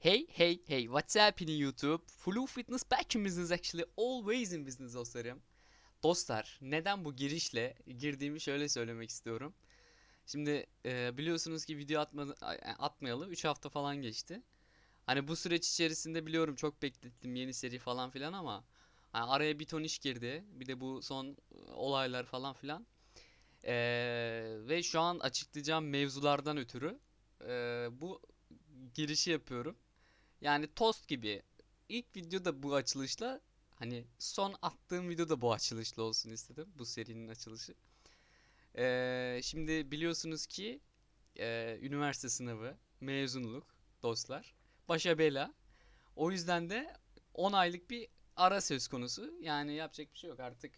Hey, hey, hey, what's happening YouTube? Flu Fitness back in business actually, always in business dostlarım. Dostlar, neden bu girişle girdiğimi şöyle söylemek istiyorum. Şimdi e, biliyorsunuz ki video atma, atmayalı 3 hafta falan geçti. Hani bu süreç içerisinde biliyorum çok beklettim yeni seri falan filan ama hani araya bir ton iş girdi. Bir de bu son e, olaylar falan filan. E, ve şu an açıklayacağım mevzulardan ötürü e, bu girişi yapıyorum. Yani tost gibi. İlk video da bu açılışla hani son attığım video da bu açılışla olsun istedim. Bu serinin açılışı. Ee, şimdi biliyorsunuz ki e, üniversite sınavı, mezunluk dostlar. Başa bela. O yüzden de 10 aylık bir ara söz konusu. Yani yapacak bir şey yok artık.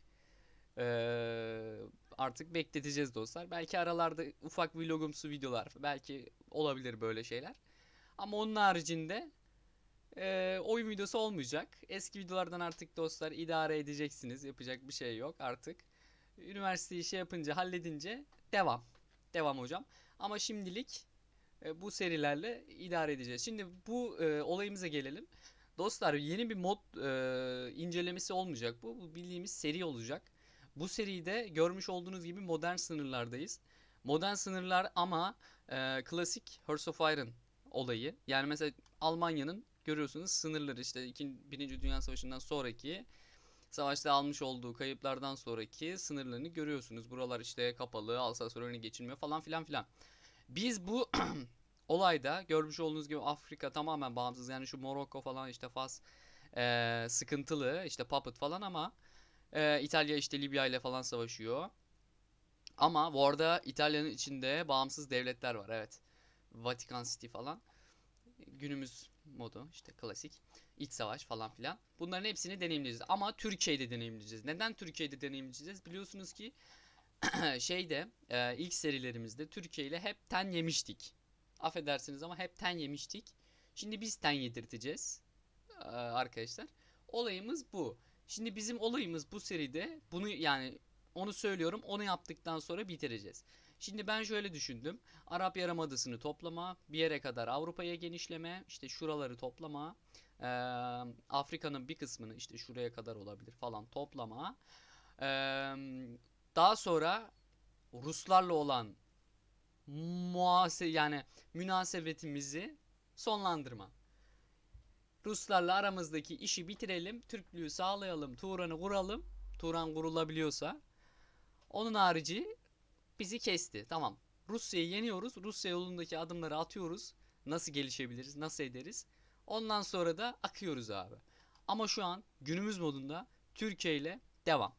Ee, artık bekleteceğiz dostlar. Belki aralarda ufak vlogumsu videolar, belki olabilir böyle şeyler. Ama onun haricinde e, oyun videosu olmayacak. Eski videolardan artık dostlar idare edeceksiniz. Yapacak bir şey yok artık. Üniversiteyi şey yapınca, halledince devam. Devam hocam. Ama şimdilik e, bu serilerle idare edeceğiz. Şimdi bu e, olayımıza gelelim. Dostlar yeni bir mod e, incelemesi olmayacak bu. Bu bildiğimiz seri olacak. Bu seride görmüş olduğunuz gibi modern sınırlardayız. Modern sınırlar ama e, klasik Hearts of Iron olayı. Yani mesela Almanya'nın görüyorsunuz sınırları işte 2. Birinci Dünya Savaşı'ndan sonraki savaşta almış olduğu kayıplardan sonraki sınırlarını görüyorsunuz. Buralar işte kapalı, Alsace-Lorraine'e geçilmiyor falan filan filan. Biz bu olayda görmüş olduğunuz gibi Afrika tamamen bağımsız. Yani şu Morokko falan işte Fas eee, sıkıntılı işte Puppet falan ama eee, İtalya işte Libya ile falan savaşıyor. Ama bu arada İtalya'nın içinde bağımsız devletler var evet. Vatikan City falan. Günümüz modu işte klasik. iç savaş falan filan. Bunların hepsini deneyimleyeceğiz. Ama Türkiye'de deneyimleyeceğiz. Neden Türkiye'de deneyimleyeceğiz? Biliyorsunuz ki şeyde e, ilk serilerimizde Türkiye ile hep ten yemiştik. Affedersiniz ama hep ten yemiştik. Şimdi biz ten yedirteceğiz e, arkadaşlar. Olayımız bu. Şimdi bizim olayımız bu seride bunu yani onu söylüyorum. Onu yaptıktan sonra bitireceğiz. Şimdi ben şöyle düşündüm. Arap Yarımadası'nı toplama, bir yere kadar Avrupa'ya genişleme, işte şuraları toplama, eee, Afrika'nın bir kısmını işte şuraya kadar olabilir falan toplama. Eee, daha sonra Ruslarla olan muhase yani münasebetimizi sonlandırma. Ruslarla aramızdaki işi bitirelim, Türklüğü sağlayalım, Turan'ı kuralım. Turan kurulabiliyorsa. Onun harici bizi kesti. Tamam. Rusya'yı yeniyoruz. Rusya yolundaki adımları atıyoruz. Nasıl gelişebiliriz? Nasıl ederiz? Ondan sonra da akıyoruz abi. Ama şu an günümüz modunda Türkiye ile devam.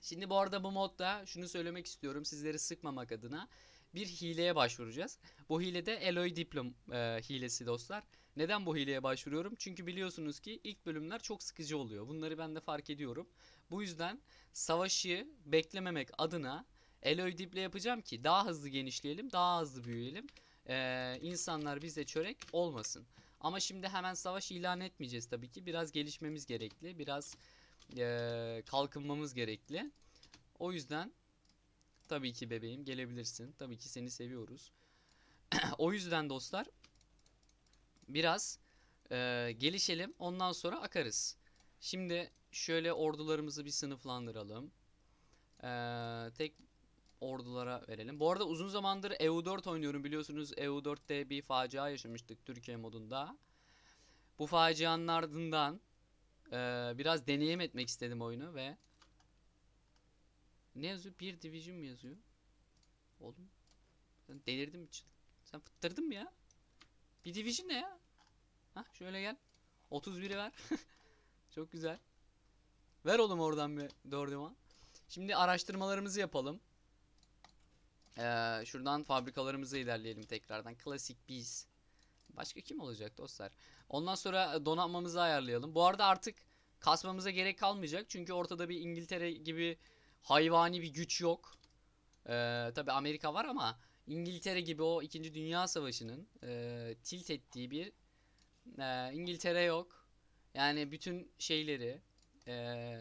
Şimdi bu arada bu modda şunu söylemek istiyorum sizleri sıkmamak adına bir hileye başvuracağız. Bu hile de Eloy Diplom e, hilesi dostlar. Neden bu hileye başvuruyorum? Çünkü biliyorsunuz ki ilk bölümler çok sıkıcı oluyor. Bunları ben de fark ediyorum. Bu yüzden savaşı beklememek adına Eloy Dip'le yapacağım ki daha hızlı genişleyelim, daha hızlı büyüyelim. Ee, insanlar bize çörek olmasın. Ama şimdi hemen savaş ilan etmeyeceğiz tabii ki. Biraz gelişmemiz gerekli. Biraz eee, kalkınmamız gerekli. O yüzden tabii ki bebeğim gelebilirsin. Tabii ki seni seviyoruz. O yüzden dostlar biraz eee, gelişelim. Ondan sonra akarız. Şimdi şöyle ordularımızı bir sınıflandıralım. Eee, tek ordulara verelim. Bu arada uzun zamandır EU4 oynuyorum biliyorsunuz. EU4'te bir facia yaşamıştık Türkiye modunda. Bu facianın ardından eee, biraz deneyim etmek istedim oyunu ve ne yazıyor? Bir division mi yazıyor? Oğlum sen delirdin mi? Çıl- Sen fıttırdın mı ya? Bir division ne ya? Hah şöyle gel. 31'i ver. Çok güzel. Ver oğlum oradan bir dördüman. Şimdi araştırmalarımızı yapalım. Ee, şuradan fabrikalarımıza ilerleyelim tekrardan. Klasik biz. Başka kim olacak dostlar? Ondan sonra donanmamızı ayarlayalım. Bu arada artık kasmamıza gerek kalmayacak. Çünkü ortada bir İngiltere gibi hayvani bir güç yok. Ee, tabi Amerika var ama İngiltere gibi o 2. Dünya Savaşı'nın e, tilt ettiği bir e, İngiltere yok. Yani bütün şeyleri e,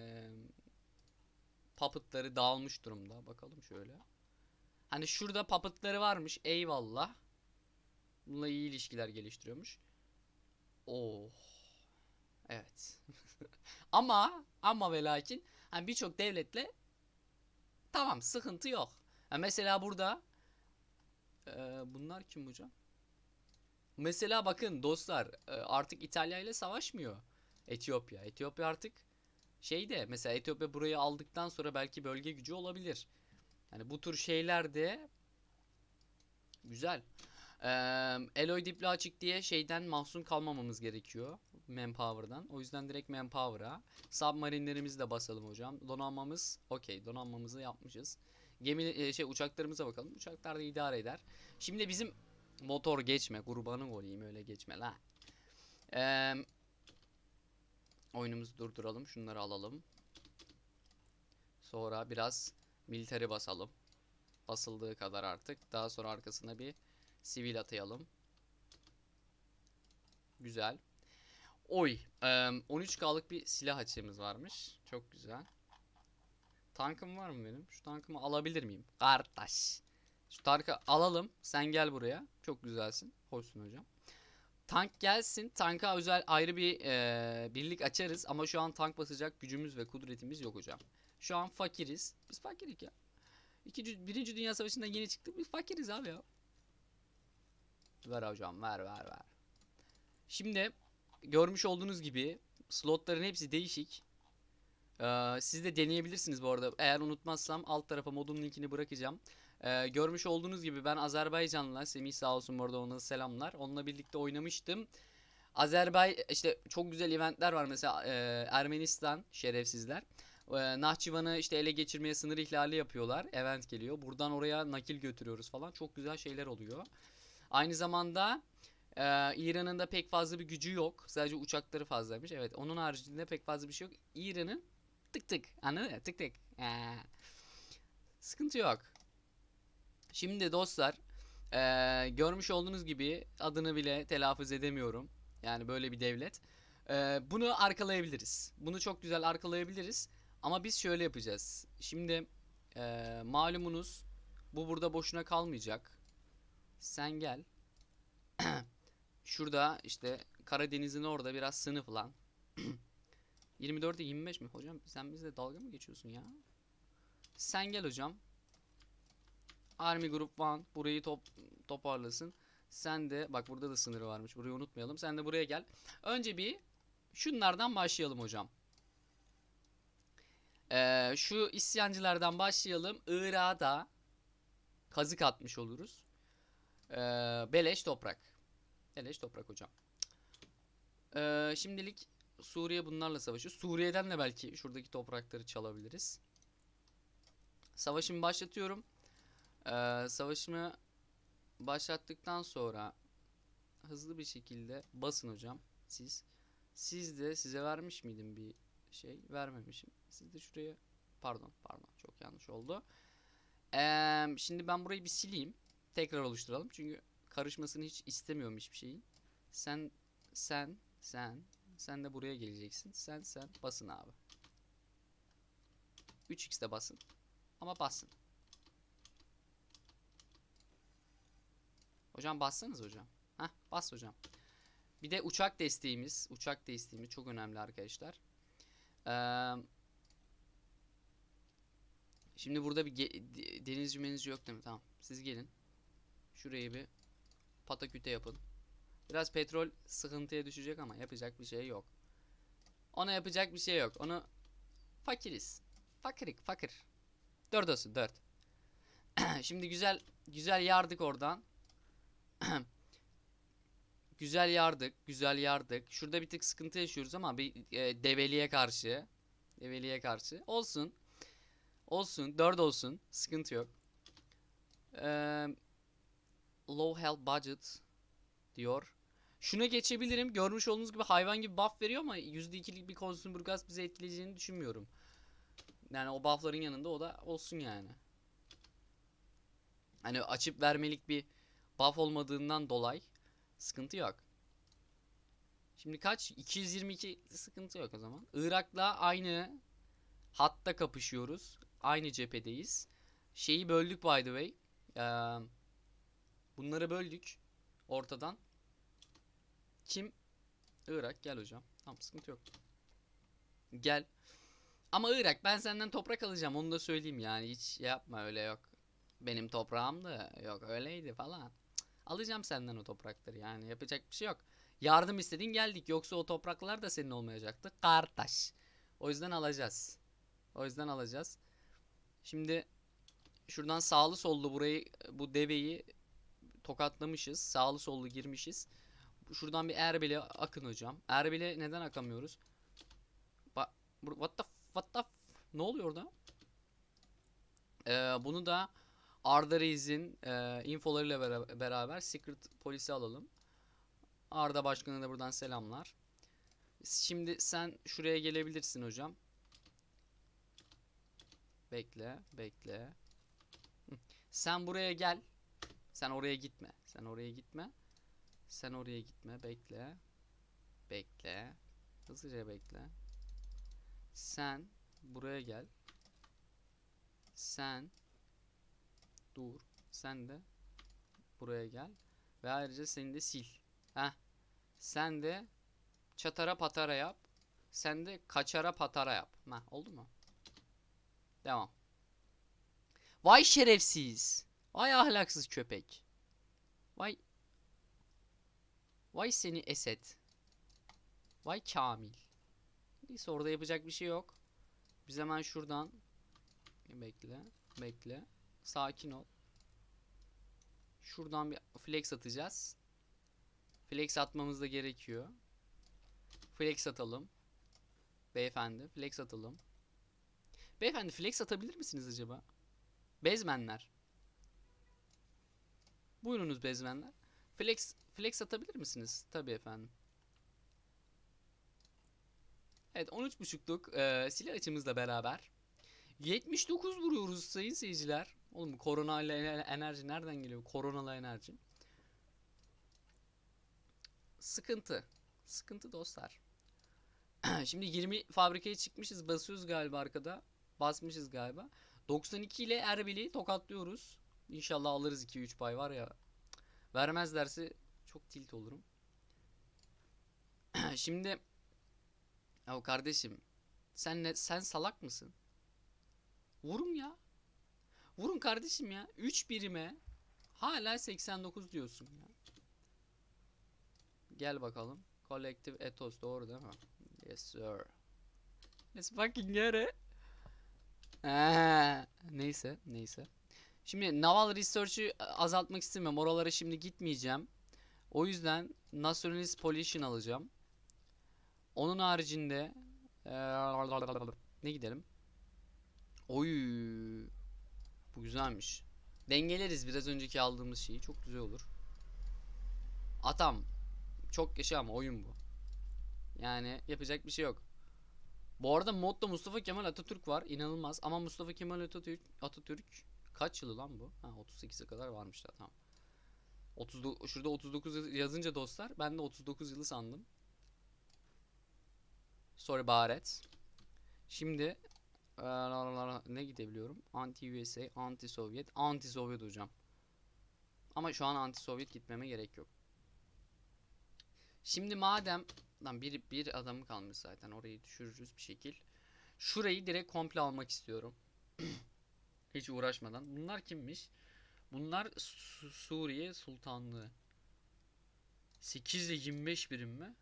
puppetları dağılmış durumda. Bakalım şöyle. Hani şurada puppetları varmış. Eyvallah. Bununla iyi ilişkiler geliştiriyormuş. Oh. Evet. ama ama ve lakin hani birçok devletle tamam sıkıntı yok. Ha mesela burada Ee, bunlar kim hocam? Mesela bakın dostlar e, artık İtalya ile savaşmıyor Etiyopya. Etiyopya artık şeyde mesela Etiyopya burayı aldıktan sonra belki bölge gücü olabilir. Yani bu tür şeyler de güzel. Ee, Eloy dipli açık diye şeyden mahzun kalmamamız gerekiyor. Manpower'dan. O yüzden direkt Manpower'a. Submarine'lerimizi de basalım hocam. Donanmamız okey. Donanmamızı yapmışız. Gemi e, şey uçaklarımıza bakalım. Uçaklar da idare eder. Şimdi bizim motor geçme. Kurbanın olayım öyle geçme la. Ee, oyunumuzu durduralım. Şunları alalım. Sonra biraz military basalım. Basıldığı kadar artık. Daha sonra arkasına bir sivil atayalım. Güzel. Oy. eee, 13K'lık bir silah açığımız varmış. Çok güzel. Tankım var mı benim? Şu tankımı alabilir miyim? Kardeş. Şu tankı alalım. Sen gel buraya. Çok güzelsin. Hoşsun hocam. Tank gelsin. Tanka özel ayrı bir eee, birlik açarız. Ama şu an tank basacak gücümüz ve kudretimiz yok hocam. Şu an fakiriz. Biz fakirik ya. İkinci, Birinci Dünya Savaşı'ndan yeni çıktık. Biz fakiriz abi ya. Ver hocam ver ver ver. Şimdi görmüş olduğunuz gibi slotların hepsi değişik. Ee, siz de deneyebilirsiniz bu arada. Eğer unutmazsam alt tarafa modun linkini bırakacağım. Ee, görmüş olduğunuz gibi ben Azerbaycan'la Semih sağ olsun bu arada ona selamlar. Onunla birlikte oynamıştım. Azerbay işte çok güzel eventler var mesela e, Ermenistan şerefsizler. Nahçıvan'ı işte ele geçirmeye sınır ihlali yapıyorlar. Event geliyor. Buradan oraya nakil götürüyoruz falan. Çok güzel şeyler oluyor. Aynı zamanda e, İran'ın da pek fazla bir gücü yok. Sadece uçakları fazlaymış. Evet onun haricinde pek fazla bir şey yok. İran'ın tık tık anladın mı? Tık tık. Ee, sıkıntı yok. Şimdi dostlar e, görmüş olduğunuz gibi adını bile telaffuz edemiyorum. Yani böyle bir devlet. E, bunu arkalayabiliriz. Bunu çok güzel arkalayabiliriz. Ama biz şöyle yapacağız. Şimdi e, malumunuz bu burada boşuna kalmayacak. Sen gel. Şurada işte Karadeniz'in orada biraz sınıf lan. 24'e 25 mi? Hocam sen bizle dalga mı geçiyorsun ya? Sen gel hocam. Army Group 1 burayı top, toparlasın. Sen de bak burada da sınırı varmış. Burayı unutmayalım. Sen de buraya gel. Önce bir şunlardan başlayalım hocam. Ee, şu isyancılardan başlayalım. Irak'a da kazık atmış oluruz. Ee, beleş toprak. Beleş toprak hocam. Ee, şimdilik Suriye bunlarla savaşıyor. Suriye'den de belki şuradaki toprakları çalabiliriz. Savaşımı başlatıyorum. Ee, savaşımı başlattıktan sonra hızlı bir şekilde basın hocam siz. Siz de size vermiş miydim bir şey? Vermemişim. Siz de şuraya pardon pardon çok yanlış oldu. Ee, şimdi ben burayı bir sileyim. Tekrar oluşturalım. Çünkü karışmasını hiç istemiyorum hiçbir şeyin. Sen sen sen sen de buraya geleceksin. Sen sen basın abi. 3x'de basın. Ama basın. Hocam bassanız hocam. Hah bas hocam. Bir de uçak desteğimiz. Uçak desteğimiz çok önemli arkadaşlar. Ee, şimdi burada bir denizci menizci yok değil mi? Tamam. Siz gelin. Şurayı bir pataküte yapın. Biraz petrol sıkıntıya düşecek ama yapacak bir şey yok. Ona yapacak bir şey yok. Onu fakiriz. Fakirik fakir. Dört olsun dört. Şimdi güzel güzel yardık oradan. güzel yardık, güzel yardık. Şurada bir tık sıkıntı yaşıyoruz ama bir e, develiye karşı. Develiye karşı. Olsun. Olsun. Dört olsun. Sıkıntı yok. Eee low health budget diyor. Şuna geçebilirim. Görmüş olduğunuz gibi hayvan gibi buff veriyor ama %2'lik bir consumer gas bize etkileyeceğini düşünmüyorum. Yani o buffların yanında o da olsun yani. Hani açıp vermelik bir buff olmadığından dolayı sıkıntı yok. Şimdi kaç? 222 sıkıntı yok o zaman. Irak'la aynı hatta kapışıyoruz. Aynı cephedeyiz. Şeyi böldük by the way. Ee, bunları böldük ortadan. Kim Irak gel hocam. Tamam sıkıntı yok. Gel. Ama Irak ben senden toprak alacağım onu da söyleyeyim yani hiç şey yapma öyle yok. Benim toprağımdı yok öyleydi falan. Alacağım senden o toprakları yani yapacak bir şey yok. Yardım istedin geldik yoksa o topraklar da senin olmayacaktı. Kardeş. O yüzden alacağız. O yüzden alacağız. Şimdi şuradan sağlı sollu burayı bu deveyi tokatlamışız. Sağlı sollu girmişiz. Şuradan bir Erbil'e akın hocam. Erbil'e neden akamıyoruz? Ba what the what the ne oluyor orada? Ee, bunu da Arda Reis'in e, infolarıyla bera- beraber Secret polisi alalım. Arda Başkan'a da buradan selamlar. Şimdi sen şuraya gelebilirsin hocam. Bekle, bekle. Sen buraya gel. Sen oraya gitme. Sen oraya gitme. Sen oraya gitme. Bekle. Bekle. Hızlıca bekle. Sen buraya gel. Sen dur. Sen de buraya gel. Ve ayrıca seni de sil. Heh. Sen de çatara patara yap. Sen de kaçara patara yap. Heh, oldu mu? Devam. Vay şerefsiz. Vay ahlaksız köpek. Vay. Vay seni Esed. Vay Kamil. Neyse orada yapacak bir şey yok. Biz hemen şuradan bekle, bekle. Sakin ol. Şuradan bir flex atacağız. Flex atmamız da gerekiyor. Flex atalım. Beyefendi flex atalım. Beyefendi flex atabilir misiniz acaba? Bezmenler. Buyurunuz bezmenler. Flex flex atabilir misiniz? Tabii efendim. Evet 13.5'luk e, silah açımızla beraber 79 vuruyoruz sayın seyirciler. Oğlum korona ile enerji nereden geliyor? Koronalı enerji. Sıkıntı. Sıkıntı dostlar. Şimdi 20 fabrikaya çıkmışız. Basıyoruz galiba arkada. Basmışız galiba. 92 ile Erbil'i tokatlıyoruz. İnşallah alırız 2-3 pay var ya. Vermezlerse çok tilt olurum. Şimdi ya kardeşim sen ne sen salak mısın? Vurun ya. Vurun kardeşim ya. 3 birime hala 89 diyorsun ya. Gel bakalım. Collective Ethos doğru değil mi? Yes sir. Let's fucking get it. Ee, neyse neyse. Şimdi naval research'ı azaltmak istemiyorum. Oralara şimdi gitmeyeceğim. O yüzden Nationalist Pollution alacağım. Onun haricinde eee, ne gidelim? Oy. Bu güzelmiş. Dengeleriz biraz önceki aldığımız şeyi. Çok güzel olur. Atam. Çok yaşa ama oyun bu. Yani yapacak bir şey yok. Bu arada modda Mustafa Kemal Atatürk var. İnanılmaz. Ama Mustafa Kemal Atatürk Atatürk kaç yılı lan bu? Ha 38'e kadar varmış da tamam. 30 şurada 39 yazınca dostlar ben de 39 yılı sandım. Sorry baret. Şimdi ne gidebiliyorum? Anti USA, anti Sovyet, anti Sovyet hocam. Ama şu an anti Sovyet gitmeme gerek yok. Şimdi madem lan bir bir adamı kalmış zaten orayı düşürürüz bir şekil. Şurayı direkt komple almak istiyorum. Hiç uğraşmadan. Bunlar kimmiş? Bunlar Su- Suriye Sultanlığı. 8 ile 25 birim mi?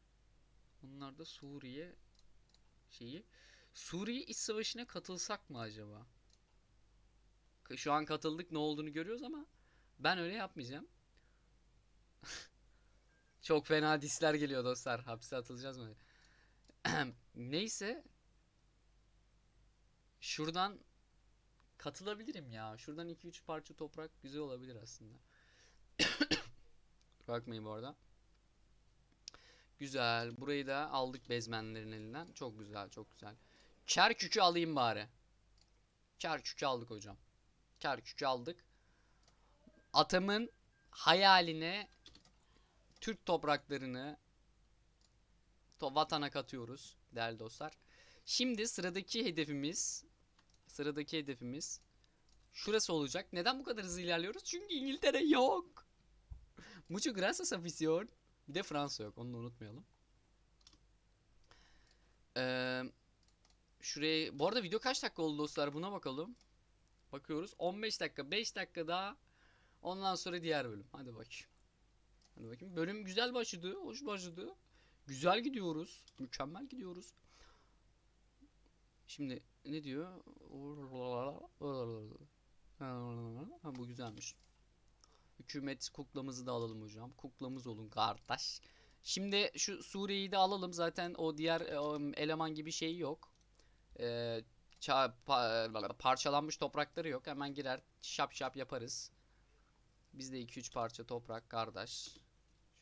Bunlar da Suriye şeyi. Suriye İç Savaşı'na katılsak mı acaba? Şu an katıldık ne olduğunu görüyoruz ama ben öyle yapmayacağım. Çok fena disler geliyor dostlar. Hapse atılacağız mı? Neyse. Şuradan katılabilirim ya. Şuradan 2-3 parça toprak güzel olabilir aslında. Bakmayın bu arada. Güzel. Burayı da aldık bezmenlerin elinden. Çok güzel, çok güzel. Kerkük'ü alayım bari. Kerkük'ü aldık hocam. Kerkük'ü aldık. Atamın hayaline Türk topraklarını to vatana katıyoruz değerli dostlar. Şimdi sıradaki hedefimiz sıradaki hedefimiz şurası olacak. Neden bu kadar hızlı ilerliyoruz? Çünkü İngiltere yok. Mucho gracias afición. Bir de Fransa yok. Onu da unutmayalım. Ee, şuraya bu arada video kaç dakika oldu dostlar buna bakalım. Bakıyoruz 15 dakika 5 dakika daha ondan sonra diğer bölüm. Hadi bakayım. Hadi bakayım. Bölüm güzel başladı. Hoş başladı. Güzel gidiyoruz. Mükemmel gidiyoruz. Şimdi ne diyor? Ha, bu güzelmiş. Hükümet kuklamızı da alalım hocam. Kuklamız olun kardeş. Şimdi şu Suriye'yi de alalım. Zaten o diğer e, eleman gibi şey yok. Ee, ça- pa- parçalanmış toprakları yok. Hemen girer şap şap yaparız. Bizde 2-3 parça toprak kardeş.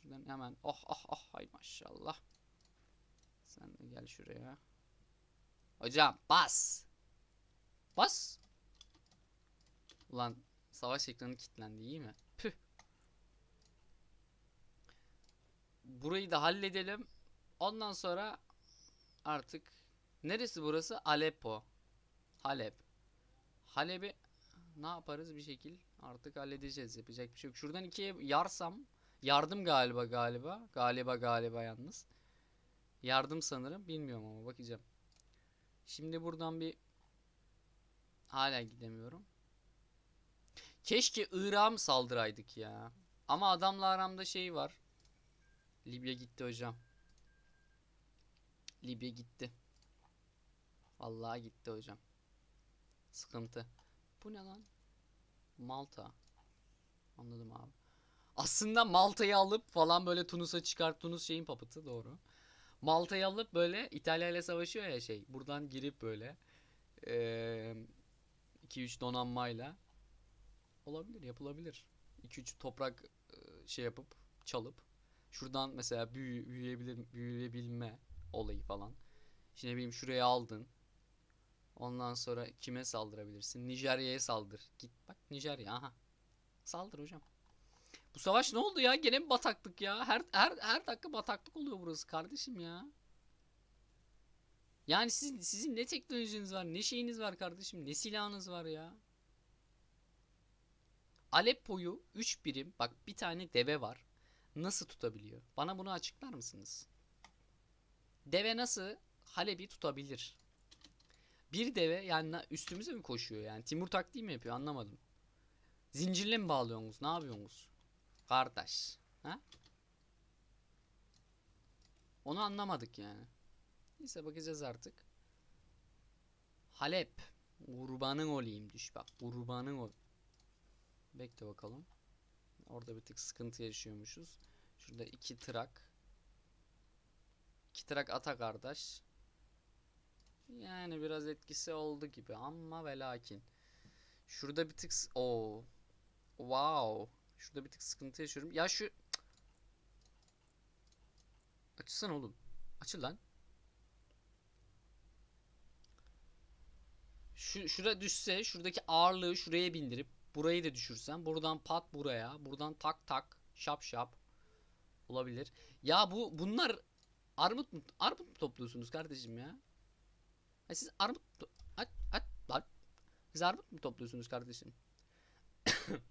Şuradan hemen oh oh oh hay maşallah. Sen de gel şuraya. Hocam bas. Bas. Ulan savaş ekranı kilitlendi iyi mi? Püh. Burayı da halledelim. Ondan sonra artık neresi burası? Aleppo. Halep. Halep'i ne yaparız bir şekil artık halledeceğiz. Yapacak bir şey yok. Şuradan ikiye yarsam yardım galiba galiba. Galiba galiba yalnız. Yardım sanırım. Bilmiyorum ama bakacağım. Şimdi buradan bir hala gidemiyorum. Keşke Irak'a mı saldıraydık ya. Ama adamla aramda şey var. Libya gitti hocam. Libya gitti. Vallahi gitti hocam. Sıkıntı. Bu ne lan? Malta. Anladım abi. Aslında Malta'yı alıp falan böyle Tunus'a çıkar. Tunus şeyin papıtı doğru. Malta'yı alıp böyle İtalya ile savaşıyor ya şey. Buradan girip böyle 2-3 donanmayla olabilir, yapılabilir. 2-3 toprak şey yapıp çalıp şuradan mesela büyü, büyüyebilir büyüyebilme olayı falan. Şimdi ne bileyim şuraya aldın. Ondan sonra kime saldırabilirsin? Nijerya'ya saldır. Git bak Nijerya aha. Saldır hocam. Bu savaş ne oldu ya? Gene mi bataklık ya? Her her her dakika bataklık oluyor burası kardeşim ya. Yani sizin sizin ne teknolojiniz var, ne şeyiniz var kardeşim, ne silahınız var ya. Aleppo'yu 3 birim, bak bir tane deve var. Nasıl tutabiliyor? Bana bunu açıklar mısınız? Deve nasıl Halep'i tutabilir? Bir deve yani üstümüze mi koşuyor yani? Timur taktiği mi yapıyor anlamadım. Zincirle mi bağlıyorsunuz? Ne yapıyorsunuz? Kardeş. Ha? Onu anlamadık yani. Neyse bakacağız artık. Halep. Kurbanın olayım düş bak. Kurbanın ol. Bekle bakalım. Orada bir tık sıkıntı yaşıyormuşuz. Şurada iki trak. İki trak ata kardeş. Yani biraz etkisi oldu gibi ama ve lakin. Şurada bir tık o Wow. Şurada bir tık sıkıntı yaşıyorum. Ya şu Açsana oğlum. Açıl lan. Şu şura düşse şuradaki ağırlığı şuraya bindirip burayı da düşürsem buradan pat buraya buradan tak tak şap şap olabilir. Ya bu bunlar armut mu armut mu topluyorsunuz kardeşim ya? Ha siz armut at at lan. Siz armut mu topluyorsunuz kardeşim?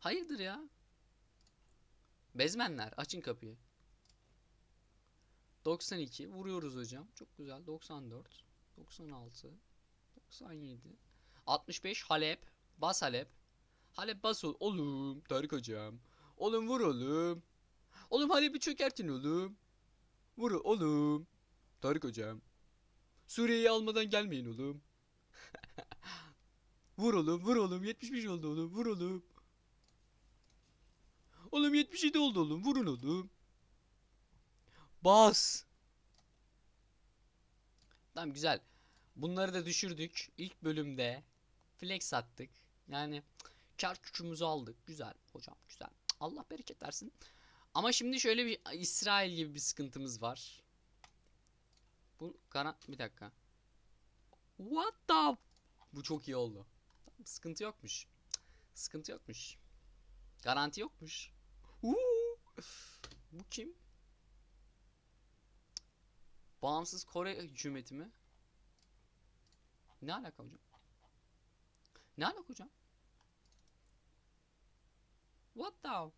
Hayırdır ya? Bezmenler açın kapıyı. 92 vuruyoruz hocam. Çok güzel. 94 96 97 65 Halep. Bas Halep. Halep bas ol oğlum. Tarık hocam. Oğlum vur oğlum. Oğlum Halep'i çökertin oğlum. Vur oğlum. Tarık hocam. Suriye'yi almadan gelmeyin oğlum. vur oğlum vur oğlum 75 oldu oğlum vur oğlum. Oğlum 77 oldu oğlum vurun oğlum. Bas. Tamam güzel. Bunları da düşürdük. İlk bölümde flex attık. Yani kar küçüğümüzü aldık. Güzel hocam güzel. Allah bereket versin. Ama şimdi şöyle bir İsrail gibi bir sıkıntımız var. Bu kana bir dakika. What the Bu çok iyi oldu. Sıkıntı yokmuş. Sıkıntı yokmuş. Garanti yokmuş. Uuu. Bu kim? Bağımsız Kore hükümeti mi? Ne alaka hocam? Ne alaka hocam? What the?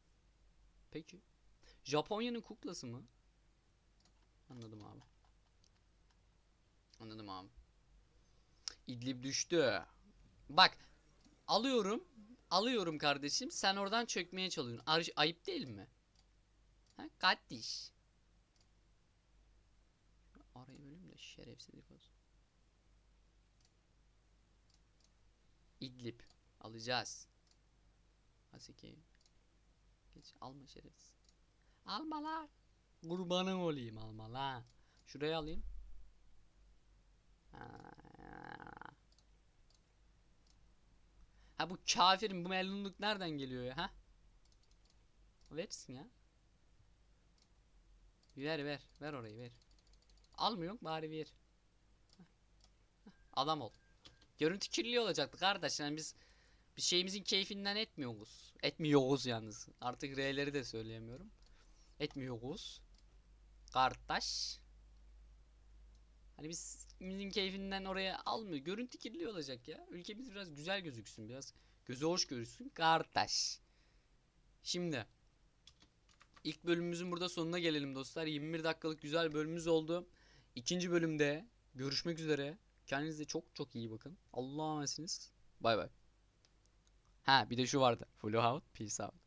Peki. Japonya'nın kuklası mı? Anladım abi. Anladım abi. İdlib düştü. Bak alıyorum. Alıyorum kardeşim. Sen oradan çökmeye çalışıyorsun. Ar- ayıp değil mi? Ha? Kardeş. Arayı bölüm de şerefsizlik olsun. İdlib. Alacağız. Haseki. Geç alma şerefsiz. Alma la. Kurbanın olayım alma la. Şuraya alayım. Ha. Bu kafirin bu melunluk nereden geliyor ya ha? Versin ya. Ver ver. Ver orayı ver. Almıyor bari ver. Adam ol. Görüntü kirli olacaktı kardeş. Yani biz bir şeyimizin keyfinden etmiyoruz. Etmiyoruz yalnız. Artık R'leri de söyleyemiyorum. Etmiyoruz. Kardeş. Hani biz bizim keyfinden oraya almıyor. Görüntü kirli olacak ya. Ülkemiz biraz güzel gözüksün. Biraz gözü hoş görünsün. Kardeş. Şimdi. ilk bölümümüzün burada sonuna gelelim dostlar. 21 dakikalık güzel bölümümüz oldu. İkinci bölümde görüşmek üzere. Kendinize çok çok iyi bakın. Allah'a emanetsiniz. Bay bay. Ha bir de şu vardı. Follow out, peace out.